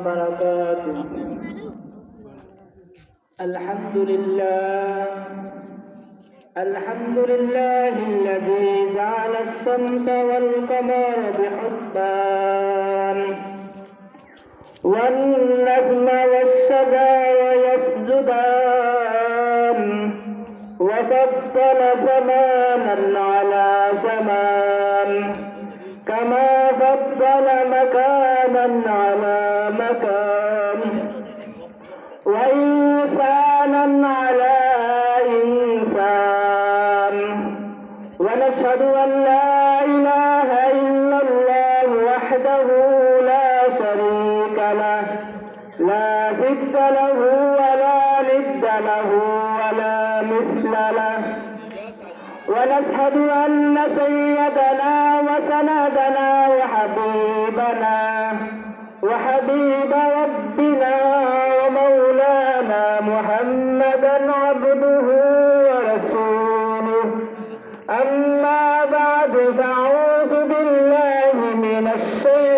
وبركاته. الحمد لله. الحمد لله الذي جعل الشمس والقمر بحسبان. والنجم والشجر يسجدان. وفضل زمانا على زمان كما فضل مكانا على مكان. وإنسانا على إنسان. ونشهد أن ونشهد أن سيدنا وسندنا وحبيبنا وحبيب ربنا ومولانا محمدا عبده ورسوله. أما بعد فأعوذ بالله من الشيطان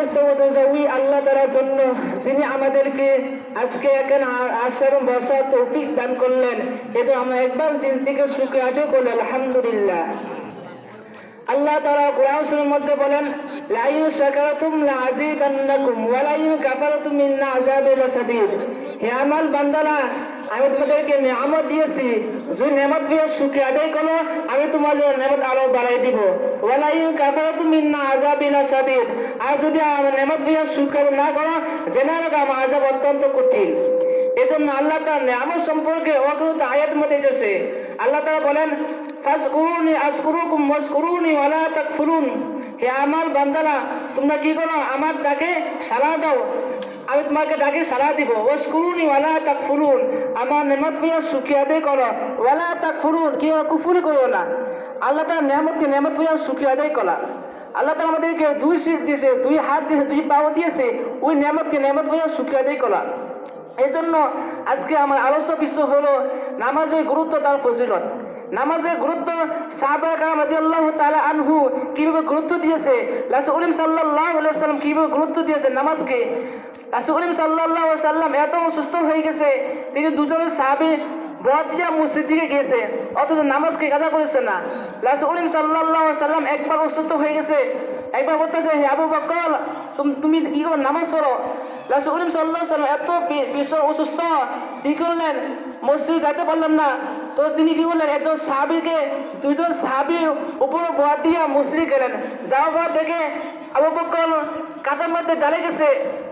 সমস্ত প্রশংসাই আল্লাহ তালার জন্য যিনি আমাদেরকে আজকে এখানে আ- আসার বসা তৌফিক দান করলেন এবং আমরা একবার দিন থেকে সুখে আজও করলেন আলহামদুলিল্লাহ। আল্লাহ তারা কোরআন মধ্যে বলেন লাইন শাকারাতুম লাযিদান্নাকুম ওয়া লাইন কাফারাতুম মিন্না আযাবিল শাদীদ। হে আমার বান্দারা, আমি তোমাদেরকে নিয়ামত দিয়েছি যদি নিয়ামত দিয়ে সুখে আদায় করো, আমি তোমাদের নিয়ামত আরও বাড়াই দিব। ওয়া লাইন কাফারাতুম মিন্না আযাবিল শাদীদ। আর যদি আমার নিয়ামত দিয়ে সুখে না করো, জেনে রাখো আযাব অত্যন্ত কঠিন। এজন্য আল্লাহ তার নিয়ামত সম্পর্কে অগ্রত আয়াত মধ্যে এসেছে। আল্লাহ তারা বলেন, ফাজকুরুনি আজকুরুকুম ওয়াসকুরুনি ওয়ালা তাকফুরুন। হে আমার বান্দারা, তোমরা কি করো? আমার ডাকে সাড়া দাও। আমি তোমাকে ডাকে সাড়া দিব। ওয়াসকুরুনি ওয়ালা তাকফুরুন। আমার নেমত পেয়ে সুখী আদায় করো। ওয়ালা তাকফুরুন, কি কুফুরি করো না। আল্লাহ তার নেমতকে নেমত পেয়ে সুখী আদায় করা। আল্লাহ তালা আমাদেরকে দুই শীত দিয়েছে, দুই হাত দিয়েছে, দুই পাও দিয়েছে, ওই নেমতকে নেমত পেয়ে সুখী আদায় করা। এই জন্য আজকে আমার আলোচ্য বিষয় হলো নামাজের গুরুত্ব তার ফজিলত। নামাজের গুরুত্ব তালা আনহু কীভাবে গুরুত্ব দিয়েছে রাসুলিম সাল্লাহ সাল্লাম কীভাবে গুরুত্ব দিয়েছে নামাজকে। রাসুলিম সাল্লাহ সাল্লাম এত সুস্থ হয়ে গেছে, তিনি দুজনের সাহাবি বদ দিয়া মসজিদ দিকে গিয়েছে, অথচ নামাজকে কাজা করেছে না। রাসুলিম সাল্লাহ সাল্লাম একবার অসুস্থ হয়ে গেছে, একবার বলতেছে, হে আবু বকর, তুমি কি করো? নামাজ পড়ো। রাসুলিম সাল্লাহ সাল্লাম এত বি- ভীষণ অসুস্থ, কি করলেন? মসজিদ যেতে পারলেন না। তো তিনি কি করলেন? এত সাহাবিকে, দুইজন সাহাবির উপরে ভর দিয়া মসজিদে গেলেন। যাওয়ার পর দেখে আবু বকর কাতার মধ্যে দাঁড়িয়ে গেছে।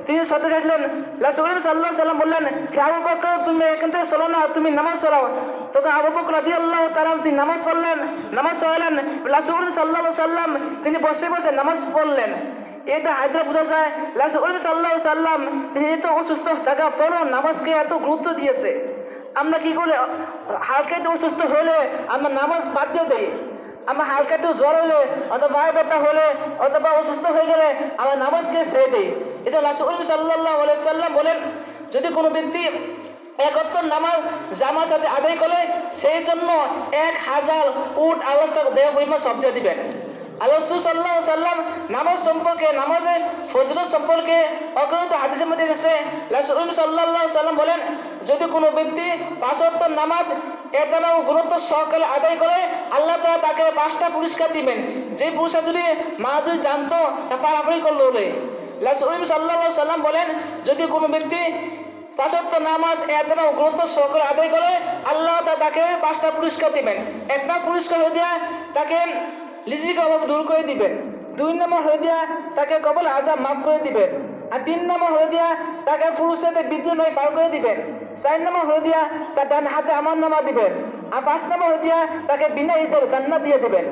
তিনি সাথে চাইলেন রাসুলিম সাল্লাহ সাল্লাম বললেন, হে আবু বকর, তুমি এখান থেকে চলো না, তুমি নামাজ পড়াও। তখন আবু বকর রাদি আল্লাহ তারা তিনি নামাজ পড়লেন নামাজ পড়লেন। রাসুলিম সাল্লাহ সাল্লাম তিনি বসে বসে নামাজ পড়লেন। এটা হায়দ্রা বোঝা যায় রাসুল সাল্লাহ সাল্লাম তিনি এত অসুস্থ থাকা পরও নামাজকে এত গুরুত্ব দিয়েছে। আমরা কি করে হালকা অসুস্থ হলে আমরা নামাজ বাদ দিয়ে দিই? আমরা হালকা একটু জ্বর হলে, অথবা ব্যথা হলে, অথবা অসুস্থ হয়ে গেলে আমার নামাজকে ছেড়ে দিই। এটা রাসুল সাল্লাহ সাল্লাম বলেন, যদি কোনো ব্যক্তি একত্র নামাজ জামার সাথে আদায় করে, সেই জন্য এক হাজার উট আল্লাহ দেহ পরিমাণ শব্দ দিবেন। আল্লাহ সাল্লাহ সাল্লাম নামাজ সম্পর্কে নামাজের ফজলত সম্পর্কে অগ্রত হাদিসের মধ্যে এসেছে। রাসূল সাল্লাহ সাল্লাম বলেন যদি কোনো ব্যক্তি পাঁচত্ব নামাজ এতেন গুরুত্ব সহকারে আদায় করে, আল্লাহ তালা তাকে পাঁচটা পুরস্কার দিবেন। যে পুরস্কার যদি মা যদি জানতো, তা পারাপারি করল বলে। রাসূল সাল্লাহ সাল্লাম বলেন, যদি কোনো ব্যক্তি পাঁচত্ব নামাজ এতেন গুরুত্ব সহকারে আদায় করে, আল্লাহ তাকে পাঁচটা পুরস্কার দিবেন। একটা পুরস্কার হয়ে দিয়া তাকে লিজিক অভাব দূর করে দিবেন। দুই নম্বর হয়ে দিয়া তাকে কবল আজাব মাফ করে দিবেন। আর তিন নম্বর হয়ে দিয়া তাকে ফুরুষেতে বিদ্যুৎ নয় পার করে দিবেন। চার নম্বর হয়ে দিয়া তার হাতে আমার নামা দিবেন। আর পাঁচ নম্বর হয়ে দিয়া তাকে বিনা হিসেবে জান্নাত দিয়ে দিবেন।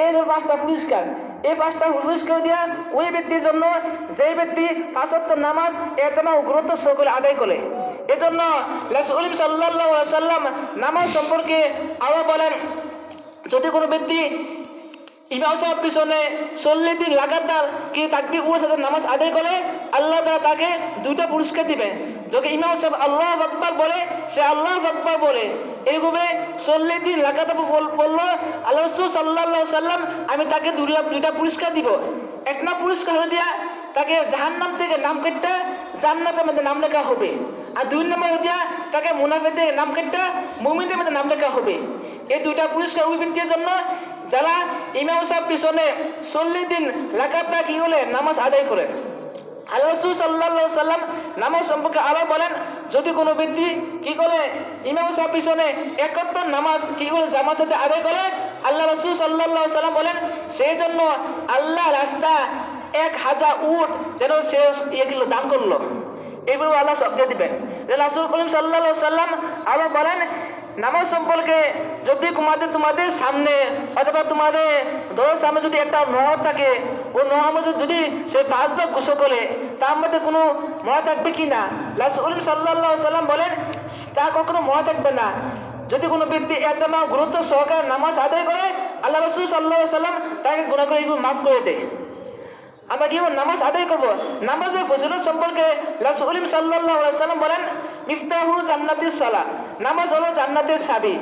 এই হলো পাঁচটা পুরস্কার। এই পাঁচটা পুরস্কার দিয়া ওই ব্যক্তির জন্য যেই ব্যক্তি পাঁচত্ব নামাজ এতনা গুরুত্ব সকলে আদায় করে। এজন্য রসুলিম সাল্লাহ সাল্লাম নামাজ সম্পর্কে আরও বলেন, যদি কোনো ব্যক্তি ইমাম সাহেব পিছনে চল্লিশ দিন লাগাতার কি তাকবি উড়ে সাথে নামাজ আদায় করে, আল্লাহ তারা তাকে দুইটা পুরস্কার দিবে। যদি ইমাম সাহেব আল্লাহ আকবর বলে, সে আল্লাহ আকবর বলে। এইভাবে চল্লিশ দিন লাগাতার বল- বলল, আল্লাহ সাল্লাহ সাল্লাম আমি তাকে দুইটা পুরস্কার দিব। এক না পুরস্কার হয়ে দিয়া তাকে জাহান্নাম থেকে নাম কেটটা জান্নাতের মধ্যে নাম লেখা হবে। আর দুই নম্বর দিয়া তাকে মুনাফেদের নাম কেটটা মুমিনের মধ্যে নাম লেখা হবে। এই দুইটা পুরস্কার ব্যক্তির জন্য যারা ইমাম সাহেব পিছনে চল্লিশ দিন লাগাতার কি হলে নামাজ আদায় করেন। আল্লাহ সাল্লাহ সাল্লাম নামাজ সম্পর্কে আরও বলেন, যদি কোনো ব্যক্তি কি করে ইমাম সাহেব পিছনে একাত্তর নামাজ কি করে জামার সাথে আদায় করে, আল্লাহ রসুল সাল্লাহ সাল্লাম বলেন, সেই জন্য আল্লাহ রাস্তা এক হাজার উট যেন সে এগুলো দান করল। এইগুলো আল্লাহ সব দিয়ে দিবেন। রাসুল করিম সাল্লাহ সাল্লাম আরও বলেন, নামাজ সম্পর্কে যদি তোমাদের তোমাদের সামনে অথবা তোমাদের ধরো সামনে যদি একটা নহর থাকে ও নহর মধ্যে যদি সে পাঁচবার গোসল করে, তার মধ্যে কোনো মহা থাকবে কি না? রাসুল সাল্লাহ সাল্লাম বলেন, তা কখনো মহা থাকবে না। যদি কোনো ব্যক্তি একদম গুরুত্ব সহকারে নামাজ আদায় করে, আল্লাহ রসুল সাল্লাহ সাল্লাম তাকে গুণা করে মাফ করে দেয়। আমরা বলব? নামাজ আদায় করব? নামাজের ফজিলত সম্পর্কে রাসূলিম আলাইহি সাল্লাম বলেন, মিফতাহু জান্নাতিস সালাহ নামাজ হলো জান্নাতের চাবি।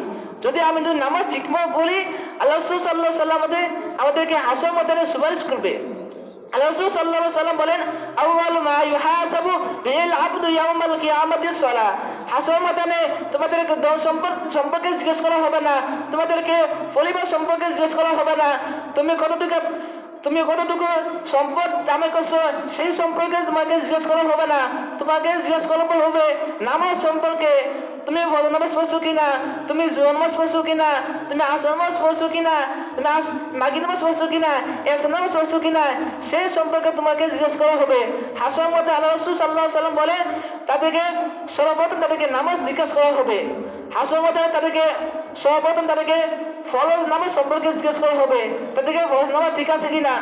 যদি আমি যদি নামাজ ঠিকমতো করি আল্লাহ রসুল সাল্লাহ সাল্লাম আমাদের আমাদেরকে হাসর মধ্যে সুপারিশ করবে। আল্লাহ রসুল সাল্লাহ সাল্লাম বলেন, আউয়ালু মা ইউহাসাবু বিল আবদু ইয়াউমাল কিয়ামাতিস সালাহ হাসর ময়দানে তোমাদেরকে ধন সম্পদ সম্পর্কে জিজ্ঞেস করা হবে না। তোমাদেরকে পরিবার সম্পর্কে জিজ্ঞেস করা হবে না। তুমি কতটুকু তুমি কতটুকু সম্পদ দামে করছ, সেই সম্পর্কে তোমাকে জিজ্ঞেস করা হবে না। তোমাকে জিজ্ঞেস করা হবে, নামাজ সম্পর্কে তুমি ফজর পড়ছো কিনা, তুমি জোর নামাজ পড়ছো কিনা, তুমি আসর নামাজ পড়ছো কিনা, তুমি মাগি নামাজ পড়ছো কিনা, এসর নামাজ পড়ছো কিনা, সেই সম্পর্কে তোমাকে জিজ্ঞেস করা হবে। হাসর মধ্যে আল্লাহ রসুল সাল্লাহ সাল্লাম বলে, তাদেরকে সর্বপ্রথম তাদেরকে নামাজ জিজ্ঞেস করা হবে। হাসর তাদেরকে সর্বপ্রথম তাদেরকে ফরজ নামাজ সম্পর্কে জিজ্ঞেস করা হবে। তাদেরকে ফরজ নামা ঠিক আছে কিনা?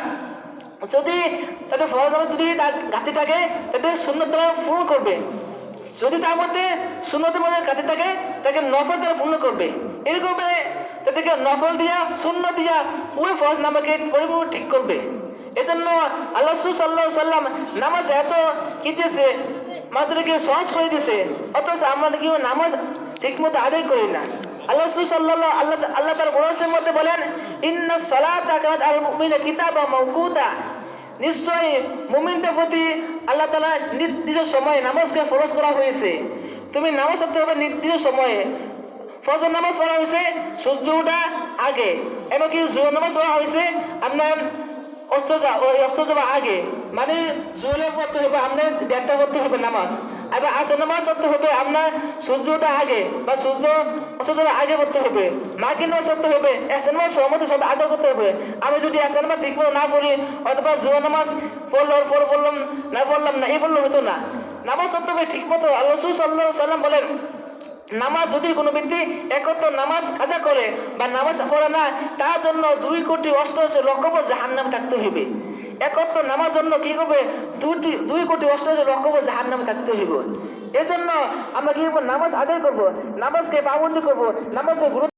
যদি তাদের ফরজ নামাজ যদি ঘাটতি থাকে, তাদের শূন্য তারা পূর্ণ করবে। যদি তার মধ্যে শূন্যতের মধ্যে ঘাটতি থাকে, তাকে নফল তারা পূর্ণ করবে। এরকম তাদেরকে নফল দিয়া শূন্য দিয়া ওই ফরজ নামাকে পরিপূর্ণ ঠিক করবে। এজন্য আল্লাহ সাল্লাহ সাল্লাম নামাজ এত কি দিয়েছে? সহজ করে দিয়েছে। অথচ আমরা কি নামাজ ঠিক মতো আদায় করি না। আল্লাহ সাল্লাহ আল্লাহ আল্লাহ তার বরসের মধ্যে বলেন, ইন্না সলাতা কানাত আল মুমিনা কিতাবা মাওকুতা নিশ্চয়ই মুমিনদের প্রতি আল্লাহ তালা নির্দিষ্ট সময়ে নামাজকে ফরজ করা হয়েছে। তুমি নামাজ পড়তে হবে নির্দিষ্ট সময়ে। ফজর নামাজ পড়া হয়েছে সূর্য ওঠা আগে, এমনকি জোর নামাজ পড়া হয়েছে আপনার অস্ত যা ওই অস্ত যাওয়া আগে। মানে জোরে পড়তে হবে আপনার দেড়টা করতে হবে নামাজ। এবার আসর নামাজ পড়তে হবে আপনার সূর্যটা আগে, বা সূর্য অস্ত যাওয়ার আগে পড়তে হবে। মাকে নামাজ পড়তে হবে, এসের নামাজ সহমত সব আদা করতে হবে। আমি যদি এসের নামাজ ঠিক না পড়ি, অথবা জোর নামাজ পড়ল পর বললাম না বললাম না, এই বললে হতো না। নামাজ পড়তে হবে ঠিক মতো, আল্লাহ সাল্লাহ সাল্লাম বলেন নামাজ যদি কোনো ব্যক্তি একত্র নামাজ কাজা করে বা নামাজ পড়ে না, তার জন্য দুই কোটি অষ্টআশি জাহার নাম থাকতে হইবে। একত্র নামাজ জন্য কি করবে? দুটি দুই কোটি অষ্টআশি লক্ষ জাহার নাম থাকতে হইব। এজন্য আমরা কি করব? নামাজ আদায় করব। নামাজকে পাবন্দি করব। নামাজের গুরুত্ব